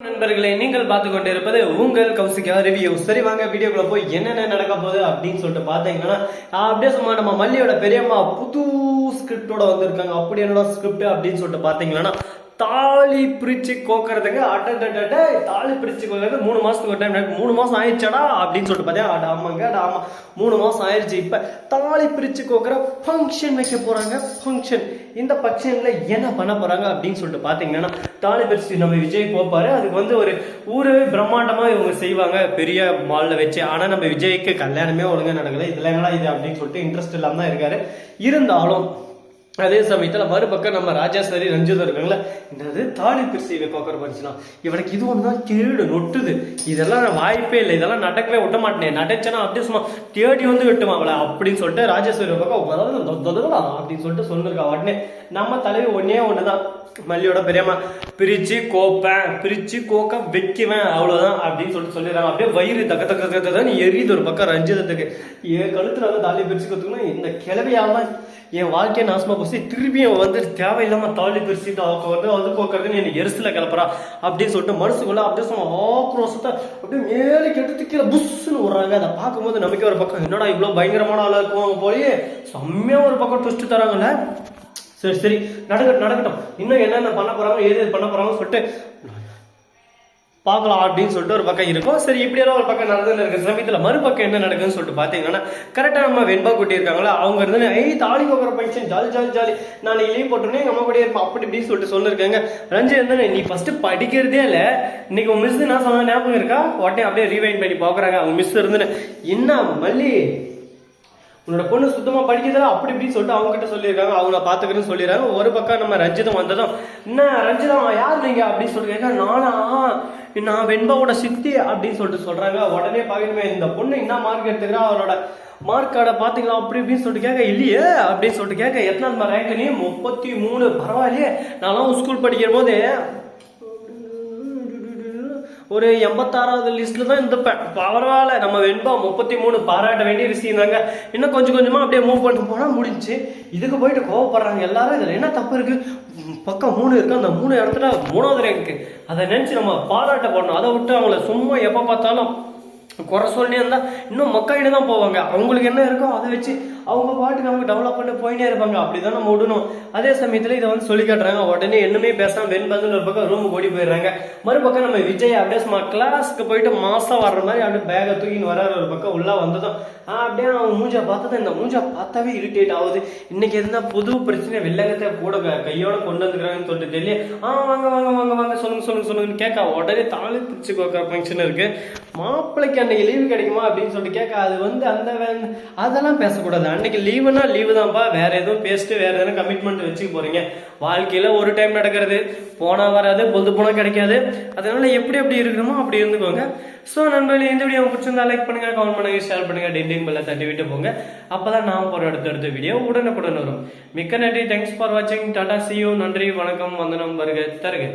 நண்பர்களே நீங்கள் பார்த்து கொண்டிருப்பது உங்கள் கௌசிகா ரிவ்யூ சரி வாங்க வீடியோக்குள்ள போய் என்னென்ன நடக்க போகுது அப்படின்னு சொல்லிட்டு பார்த்தீங்கன்னா அப்படியே சும்மா நம்ம மல்லியோட பெரியம்மா புது ஸ்கிரிப்டோட வந்திருக்காங்க. அப்படி என்னோட ஸ்கிரிப்ட் அப்படின்னு சொல்லிட்டு பார்த்தீங்கன்னா தாலி பிரிச்சு கோக்கறதுக்கு அட்டை தாலி பிரிச்சு கோக்கறது மூணு மாசத்துக்கு ஒரு டைம் எனக்கு மூணு மாசம் ஆயிடுச்சாடா அப்படின்னு சொல்லிட்டு பார்த்தேன் அட ஆமாங்க அட ஆமா. மூணு மாசம் ஆயிடுச்சு. இப்ப தாலி பிரிச்சு கோக்குற ஃபங்க்ஷன் வைக்க போறாங்க. ஃபங்க்ஷன் இந்த ஃபங்க்ஷனில் என்ன பண்ண போறாங்க அப்படின்னு சொல்லிட்டு பாத்தீங்கன்னா தாலி பிரிச்சு நம்ம விஜய் போப்பாரு அதுக்கு வந்து ஒரு ஊரவே பிரம்மாண்டமா இவங்க செய்வாங்க. பெரிய மால்ல வச்சு. ஆனா நம்ம விஜய்க்கு கல்யாணமே ஒழுங்கா நடக்கல. இதுல இது அப்படின்னு சொல்லிட்டு இன்ட்ரெஸ்ட் இல்லாம தான் இருக்காரு. இருந்தாலும் அதே சமயத்தில் மறுபக்கம் நம்ம ராஜேஸ்வரி ரஞ்சிதம் இருக்காங்களே என்னது தாலி பிரிசி கோக்கர பண்ணிச்சுனா இவனுக்கு இது ஒன்று தான் கேடு நொட்டுது. இதெல்லாம் நான் வாய்ப்பே இல்லை. இதெல்லாம் நடக்கவே விட்ட மாட்டேன். நடச்சேன்னா அப்படியே சும்மா தேடி வந்து விட்டுமா அவளை? அப்படின்னு சொல்லிட்டு ராஜேஸ்வரி பக்கம் அதாவது தொ- தொதலாம் அப்படின்னு சொல்லிட்டு சொல்லிருக்கா. உடனே நம்ம தலைவி ஒன்னே தான் மல்லியோட பெரியம்மா பிரிச்சு கோப்பேன் பிரிச்சு கோக்க வைக்குவேன் அவ்வளோதான் அப்படின்னு சொல்லிட்டு சொல்லிடுறாங்க. அப்படியே வயிறு தக்க தக்க தக்க தான் எரியுது ஒரு பக்கம் ரஞ்சிதத்துக்கு. என் கழுத்துல வந்து தாலி பிரிச்சு கத்துக்கணும் இந்த கிளவியாம என் வாழ்க்கையை நாசமா போச்சு திருப்பியும் வந்து தேவையில்லாமல் தாலி பிரிச்சுட்டு அவங்க வந்து அது போக்குறதுன்னு எனக்கு எரிசல கிளப்புறா அப்படின்னு சொல்லிட்டு மனசுக்குள்ள அப்படியே சும்மா ஆக்ரோஷத்தை அப்படியே மேலே கெடுத்து கீழே புஷ்ஷுன்னு விடுறாங்க அதை பார்க்கும்போது நமக்கு ஒரு பக்கம் என்னடா இவ்வளோ பயங்கரமான ஆளாக இருக்கும் போய் செம்மையாக ஒரு பக்கம் ட்விஸ்ட் தராங்கல்ல. சரி சரி நடக்கட்டும் நடக்கட்டும். இன்னும் என்னென்ன பண்ண போகிறாங்க ஏது எது பண்ண போகிறாங்கன்னு சொல்லிட்டு பார்க்கலாம் அப்படின்னு சொல்லிட்டு ஒரு பக்கம் இருக்கும். சரி இப்படியெல்லாம் ஒரு பக்கம் நடந்துன்னு இருக்கிற சமயத்தில் மறுபக்கம் என்ன நடக்குதுன்னு சொல்லிட்டு பார்த்தீங்கன்னா கரெக்டாக நம்ம வெண்பா குட்டி இருக்காங்களா அவங்க இருந்து ஐ தாலி போகிற ஃபங்க்ஷன் ஜாலி ஜாலி ஜாலி நான் லீவ் போட்டோன்னே எங்கள் அம்மா கூட இருப்போம் அப்படி இப்படின்னு சொல்லிட்டு சொல்லிருக்காங்க. ரஞ்சித் இருந்தானே நீ ஃபஸ்ட்டு படிக்கிறதே இல்லை இன்னைக்கு உன் மிஸ் நான் சொன்ன ஞாபகம் இருக்கா? உடனே அப்படியே ரீவைண்ட் பண்ணி பார்க்குறாங்க அவங்க மிஸ் இருந்துன்னு என்ன மல்லி உன்னோட பொண்ணு சுத்தமாக படிக்கிறதா? அப்படி இப்படின்னு சொல்லிட்டு அவங்க கிட்ட சொல்லியிருக்காங்க. அவங்கள பார்த்துக்கிறேன்னு சொல்லிடுறாங்க. ஒரு பக்கம் நம்ம ரஞ்சிதம் வந்ததும் என்ன ரஞ்சிதம் யார் நீங்க? அப்படின்னு சொல்லி கேட்டா நானா. நான் வெண்பாவோட சித்தி அப்படின்னு சொல்லிட்டு சொல்கிறாங்க உடனே பாக்கணுமே இந்த பொண்ணு என்ன மார்க் எடுத்துக்கிறா? அவரோட மார்க் கார்டை பார்த்தீங்களா அப்படி இப்படின்னு சொல்லிட்டு கேட்க இல்லையே அப்படின்னு சொல்லிட்டு கேட்க எத்தனை ரேங்க் நீ முப்பத்தி மூணு. பரவாயில்லையே நான்லாம் ஸ்கூல் படிக்கிற போது ஒரு எண்பத்தாறாவது லிஸ்ட்ல தான் இருந்தப்பேன். பரவாயில்ல நம்ம வெண்பா முப்பத்தி மூணு பாராட்ட வேண்டிய விஷயம் தாங்க. இன்னும் கொஞ்சம் கொஞ்சமா அப்படியே மூவ் பண்ணிட்டு போனா முடிஞ்சு இதுக்கு போயிட்டு கோவப்படுறாங்க எல்லாரும். இதுல என்ன தப்பு இருக்கு? பக்கம் மூணு இருக்கு. அந்த மூணு இடத்துல மூணாவது ரேங்க் அதை நினைச்சு நம்ம பாராட்ட போடணும். அதை விட்டு அவங்கள சும்மா எப்ப பார்த்தாலும் குறை சொல்லியே இருந்தா இன்னும் மக்காயிட்டு தான் போவாங்க. அவங்களுக்கு என்ன இருக்கோ அதை வச்சு அவங்க பாட்டுக்கு அவங்க டெவலப் பண்ணி போயிட்டே இருப்பாங்க அப்படிதான் நம்ம விடணும். அதே சமயத்துல இதை வந்து சொல்லி காட்டுறாங்க. உடனே என்னமே பேசாம வெண்பதுன்னு ஒரு பக்கம் ரூமுக்கு ஓடி போயிடுறாங்க. மறுபக்கம் நம்ம விஜய் அப்படியே சும்மா கிளாஸ்க்கு போயிட்டு மாசம் வர்ற மாதிரி அப்படியே பேகை தூக்கின்னு வராரு ஒரு பக்கம் உள்ள வந்ததும் அப்படியே அவன் மூஞ்சா பார்த்ததும் இந்த மூஞ்சா பார்த்தாவே இரிட்டேட் ஆகுது. இன்னைக்கு எதுனா புது பிரச்சனை வெள்ளகத்தை கூட கையோட கொண்டு வந்துக்கிறாங்கன்னு சொல்லிட்டு தெரியல ஆ வாங்க வாங்க வாங்க வாங்க சொல்லுங்க சொல்லுங்க சொல்லுங்கன்னு கேட்க. உடனே தாலி பிடிச்சி கோக்கிற ஃபங்க்ஷன் இருக்கு. மாப்பிள்ளைக்கு அன்னைக்கு லீவு கிடைக்குமா அப்படின்னு சொல்லிட்டு கேட்க. அது வந்து அந்த வே- அதெல்லாம் பேசக்கூடாது. அன்னைக்கு லீவுனா லீவு தான்ப்பா வேற எதுவும் பேசிட்டு வேற எதுவும் கமிட்மெண்ட் வச்சுக்க போறீங்க. வாழ்க்கையில ஒரு டைம் நடக்கிறது போனா வராது பொழுது போனா கிடைக்காது. அதனால எப்படி எப்படி இருக்கணுமோ அப்படி இருந்துக்கோங்க. ஸோ நண்பர்களே இந்த வீடியோ பிடிச்சிருந்தா லைக் பண்ணுங்க கமெண்ட் பண்ணுங்க ஷேர் பண்ணுங்க டெண்டிங் பெல்ல தட்டி விட்டு போங்க. அப்பதான் நான் போற அடுத்தடுத்த வீடியோ உடனுக்குடன் வரும். மிக்க நன்றி. தேங்க்ஸ் ஃபார் வாட்சிங் டாடா சியூ நன்றி வணக்கம். வந்தனம் வருக தருக.